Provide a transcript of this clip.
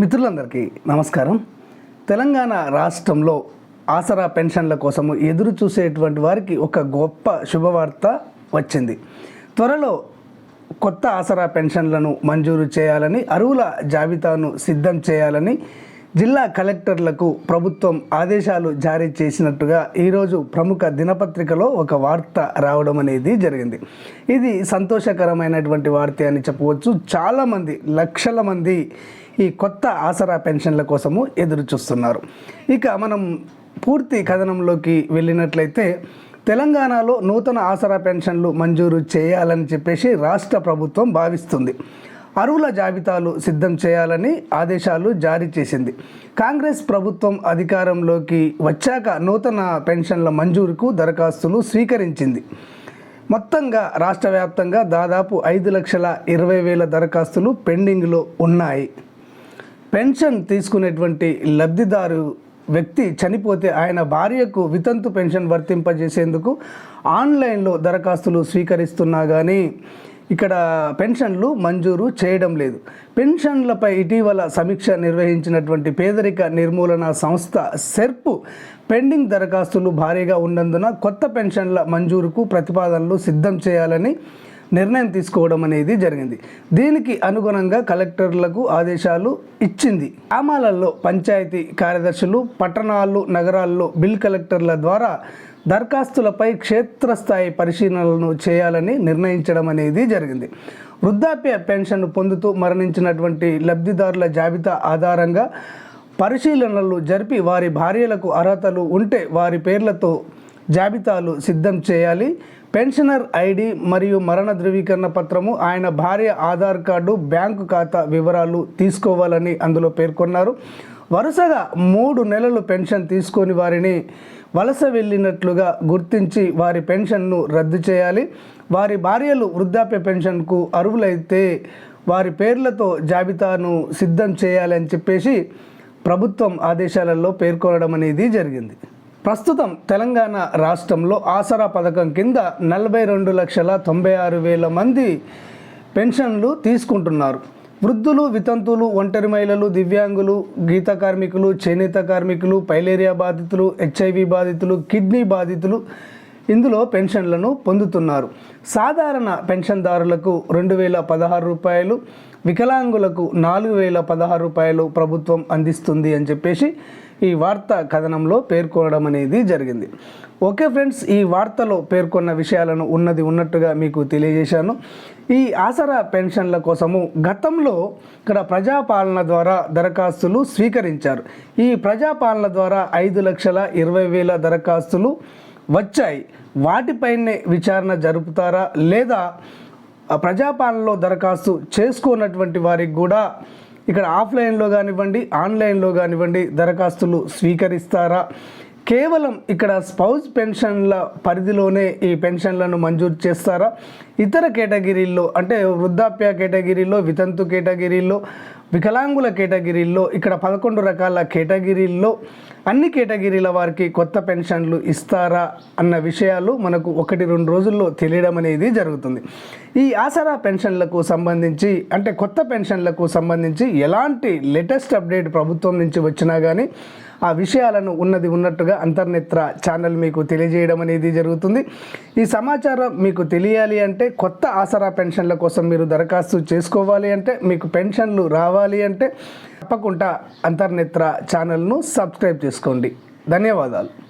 మిత్రులందరికీ నమస్కారం. తెలంగాణ రాష్ట్రంలో ఆసరా పెన్షన్ల కోసము ఎదురు చూసేటువంటి వారికి ఒక గొప్ప శుభవార్త వచ్చింది. త్వరలో కొత్త ఆసరా పెన్షన్లను మంజూరు చేయాలని అరువుల జాబితాను సిద్ధం చేయాలని జిల్లా కలెక్టర్లకు ప్రభుత్వం ఆదేశాలు జారీ చేసినట్టుగా ఈరోజు ప్రముఖ దినపత్రికలో ఒక వార్త రావడం అనేది జరిగింది. ఇది సంతోషకరమైనటువంటి వార్త అని చెప్పవచ్చు. చాలామంది లక్షల మంది ఈ కొత్త ఆసరా పెన్షన్ల కోసము ఎదురు చూస్తున్నారు. ఇక మనం పూర్తి కథనంలోకి వెళ్ళినట్లయితే తెలంగాణలో నూతన ఆసరా పెన్షన్లు మంజూరు చేయాలని చెప్పేసి రాష్ట్ర ప్రభుత్వం భావిస్తుంది. అరువుల జాబితాలు సిద్ధం చేయాలని ఆదేశాలు జారీ చేసింది. కాంగ్రెస్ ప్రభుత్వం అధికారంలోకి వచ్చాక నూతన పెన్షన్ల మంజూరుకు దరఖాస్తులు స్వీకరించింది. మొత్తంగా రాష్ట్ర వ్యాప్తంగా దాదాపు ఐదు లక్షల ఇరవై వేల దరఖాస్తులు పెండింగ్లో ఉన్నాయి. పెన్షన్ తీసుకునేటువంటి లబ్ధిదారు వ్యక్తి చనిపోతే ఆయన భార్యకు వితంతు పెన్షన్ వర్తింపజేసేందుకు ఆన్లైన్లో దరఖాస్తులు స్వీకరిస్తున్నా కానీ ఇక్కడ పెన్షన్లు మంజూరు చేయడం లేదు. పెన్షన్లపై ఇటీవల సమీక్ష నిర్వహించినటువంటి పేదరిక నిర్మూలన సంస్థ సెర్ప్ పెండింగ్ దరఖాస్తులు భారీగా ఉన్నందున కొత్త పెన్షన్ల మంజూరుకు ప్రతిపాదనలు సిద్ధం చేయాలని నిర్ణయం తీసుకోవడం అనేది జరిగింది. దీనికి అనుగుణంగా కలెక్టర్లకు ఆదేశాలు ఇచ్చింది. గ్రామాలలో పంచాయతీ కార్యదర్శులు పట్టణాలు నగరాల్లో బిల్ కలెక్టర్ల ద్వారా దరఖాస్తులపై క్షేత్రస్థాయి పరిశీలనలను చేయాలని నిర్ణయించడం అనేది జరిగింది. వృద్ధాప్య పెన్షన్ పొందుతూ మరణించినటువంటి లబ్ధిదారుల జాబితా ఆధారంగా పరిశీలనలు జరిపి వారి భార్యలకు అర్హతలు ఉంటే వారి పేర్లతో జాబితాలు సిద్ధం చేయాలి. పెన్షనర్ ఐడి మరియు మరణ ధృవీకరణ పత్రము ఆయన భార్య ఆధార్ కార్డు బ్యాంకు ఖాతా వివరాలు తీసుకోవాలని అందులో పేర్కొన్నారు. వరుసగా మూడు నెలలు పెన్షన్ తీసుకొని వారిని వలస వెళ్ళినట్లుగా గుర్తించి వారి పెన్షన్ను రద్దు చేయాలి. వారి భార్యలు వృద్ధాప్య పెన్షన్కు అర్హులైతే వారి పేర్లతో జాబితాను సిద్ధం చేయాలని చెప్పేసి ప్రభుత్వం ఆదేశాలలో పేర్కొనడం అనేది జరిగింది. ప్రస్తుతం తెలంగాణ రాష్ట్రంలో ఆసరా పథకం కింద నలభై రెండు లక్షల తొంభై ఆరు వేల మంది పెన్షన్లు తీసుకుంటున్నారు. వృద్ధులు వితంతువులు ఒంటరి మహిళలు దివ్యాంగులు గీత కార్మికులు చేనేత కార్మికులు పైలేరియా బాధితులు హెచ్ఐవి బాధితులు కిడ్నీ బాధితులు ఇందులో పెన్షన్లను పొందుతున్నారు. సాధారణ పెన్షన్దారులకు రెండు వేల పదహారు రూపాయలు వికలాంగులకు నాలుగు వేల పదహారు రూపాయలు ప్రభుత్వం అందిస్తుంది అని చెప్పేసి ఈ వార్త కథనంలో పేర్కొనడం అనేది జరిగింది. ఓకే ఫ్రెండ్స్ ఈ వార్తలో పేర్కొన్న విషయాలను ఉన్నది ఉన్నట్టుగా మీకు తెలియజేశాను. ఈ ఆసరా పెన్షన్ల కోసము గతంలో ఇక్కడ ప్రజాపాలన ద్వారా దరఖాస్తులు స్వీకరించారు. ఈ ప్రజాపాలన ద్వారా ఐదు లక్షల ఇరవై వేల దరఖాస్తులు వచ్చాయి. వాటిపైనే విచారణ జరుపుతారా? లేదా ప్రజాపాలనలో దరఖాస్తు చేసుకున్నటువంటి వారికి కూడా ఇక్కడ ఆఫ్లైన్లో కానివ్వండి ఆన్లైన్లో కానివ్వండి దరఖాస్తులు స్వీకరిస్తారా? కేవలం ఇక్కడ స్పౌజ్ పెన్షన్ల పరిధిలోనే ఈ పెన్షన్లను మంజూరు చేస్తారా? ఇతర కేటగిరీల్లో అంటే వృద్ధాప్య కేటగిరీలో వితంతు కేటగిరీలో వికలాంగుల కేటగిరీల్లో ఇక్కడ పదకొండు రకాల కేటగిరీల్లో అన్ని కేటగిరీల వారికి కొత్త పెన్షన్లు ఇస్తారా అన్న విషయాలు మనకు ఒకటి రెండు రోజుల్లో తెలియడం అనేది జరుగుతుంది. ఈ ఆసరా పెన్షన్లకు సంబంధించి అంటే కొత్త పెన్షన్లకు సంబంధించి ఎలాంటి లేటెస్ట్ అప్డేట్ ప్రభుత్వం నుంచి వచ్చినా కానీ ఆ విషయాలను ఉన్నది ఉన్నట్టుగా అంతర్నేత్ర ఛానల్ మీకు తెలియజేయడం అనేది జరుగుతుంది. ఈ సమాచారం మీకు తెలియాలి అంటే కొత్త ఆసరా పెన్షన్ల కోసం మీరు దరఖాస్తు చేసుకోవాలి అంటే మీకు పెన్షన్లు రావాలి అంటే తప్పకుండా అంతర్నేత్ర ఛానల్ను సబ్స్క్రైబ్ చేసుకోండి. ధన్యవాదాలు.